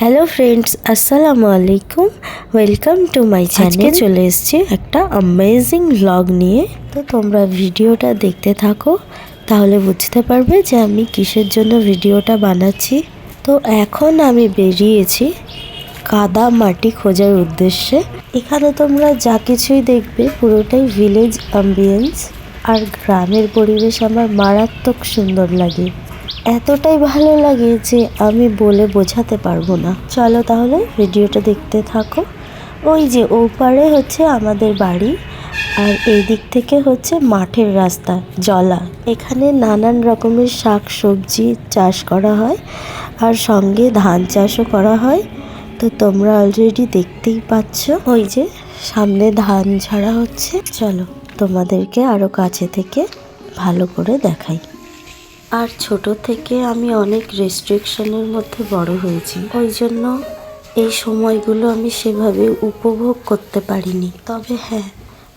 Hello friends আসসালামু আলাইকুম welcome to my channel চলে এসেছি একটা অ্যামেজিং ব্লগ নিয়ে। তো তোমরা ভিডিওটা দেখতে থাকো তাহলে বুঝতে পারবে যে আমি কিসের জন্য ভিডিওটা বানাচ্ছি। তো এখন আমি বেরিয়েছি কাদা মাটি খোঁজার উদ্দেশ্যে। এখানে তোমরা যা কিছুই দেখবে পুরোটাই ভিলেজ অ্যাম্বিয়েন্স আর গ্রামের পরিবেশ আমার মারাত্মক সুন্দর লাগে। এতটাই ভালো লাগে যে আমি বলে বোঝাতে পারব না। চলো তাহলে ভিডিওটা দেখতে থাকো। ওই যে ওপারে হচ্ছে আমাদের বাড়ি আর এই দিক থেকে হচ্ছে মাঠের রাস্তা, জলা। এখানে নানান রকমের শাক সবজি চাষ করা হয় আর সঙ্গে ধান চাষও করা হয়। তো তোমরা অলরেডি দেখতেই পাচ্ছ। ওই যে সামনে ধান ঝাড়া হচ্ছে। চলো তোমাদেরকে আরও কাছে থেকে ভালো করে দেখাই। আর ছোট থেকে আমি অনেক রেস্ট্রিকশনের মধ্যে বড় হয়েছি। ওই জন্য এই সময়গুলো আমি সেভাবে উপভোগ করতে পারিনি। তবে হ্যাঁ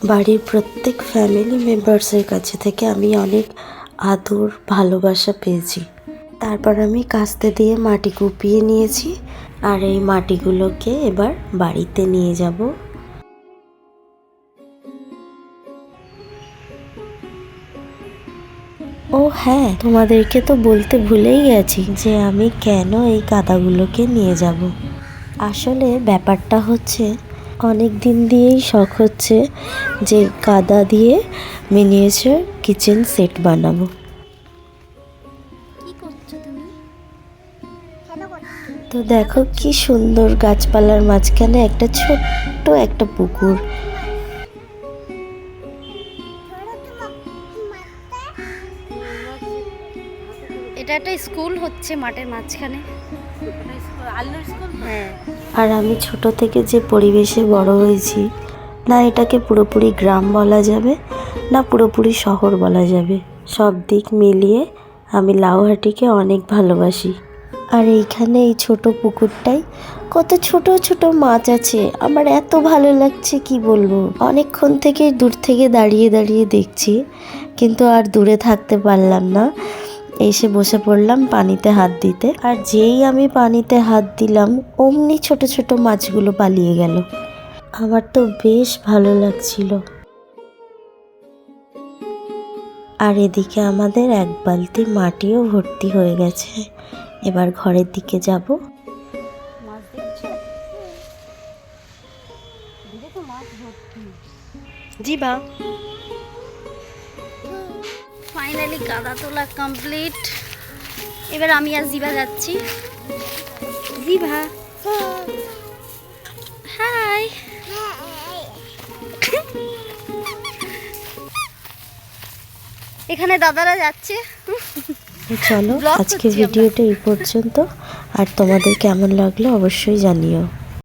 বাড়ির প্রত্যেক ফ্যামিলি মেম্বার্সের কাছে থেকে আমি অনেক আদর, ভালোবাসা পেয়েছি। তারপর আমি কাস্তে দিয়ে মাটি কুপিয়ে নিয়েছি। আর এই মাটিগুলোকে এবার বাড়িতে নিয়ে যাব। ও হ্যাঁ তোমাদেরকে তো বলতে ভুলেই গেছি যে আমি কেন এই কাদাগুলোকে নিয়ে যাব। আসলে ব্যাপারটা হচ্ছে অনেক দিন দিয়েই শখ হচ্ছে যে কাদা দিয়ে মিনিয়েচার কিচেন সেট বানাবো। তো দেখো কি সুন্দর গাছপালার মাঝখানে একটা ছোট্ট একটা পুকুর। এটা একটা স্কুল হচ্ছে মাঠের মাঝখানে। হ্যাঁ। আর আমি ছোট থেকে যে পরিবেশে বড় হয়েছি না এটাকে পুরোপুরি গ্রাম বলা যাবে না পুরোপুরি শহর বলা যাবে। সব দিক মিলিয়ে আমি লাউহাটিকে অনেক ভালোবাসি। আর এইখানে এই ছোট পুকুরটাই কত ছোট ছোট মাছ আছে। আমার এত ভালো লাগছে কি বলব? অনেকক্ষণ থেকে দূর থেকে দাঁড়িয়ে দাঁড়িয়ে দেখছি কিন্তু আর দূরে থাকতে পারলাম না। এসে বসে পড়লাম পানিতে হাত দিতে। আর যেই আমি পানিতে হাত দিলাম অমনি ছোট ছোট মাছগুলো পালিয়ে গেল। আমার তো বেশ ভালো লাগছিল। আর এদিকে আমাদের এক বালতি মাটিও ভর্তি হয়ে গেছে। এবার ঘরের দিকে যাব। জিবা ফাইনালি কাদা তোলা কমপ্লিট এবার আমি আর জিভা যাচ্ছি। জিভা হাই এখানে দাদারা যাচ্ছে। চলো Vlog আজকে করছি আমরা। ভিডিওটা এই পর্যন্ত। আর তোমাদের কেমন লাগল অবশ্যই জানিও।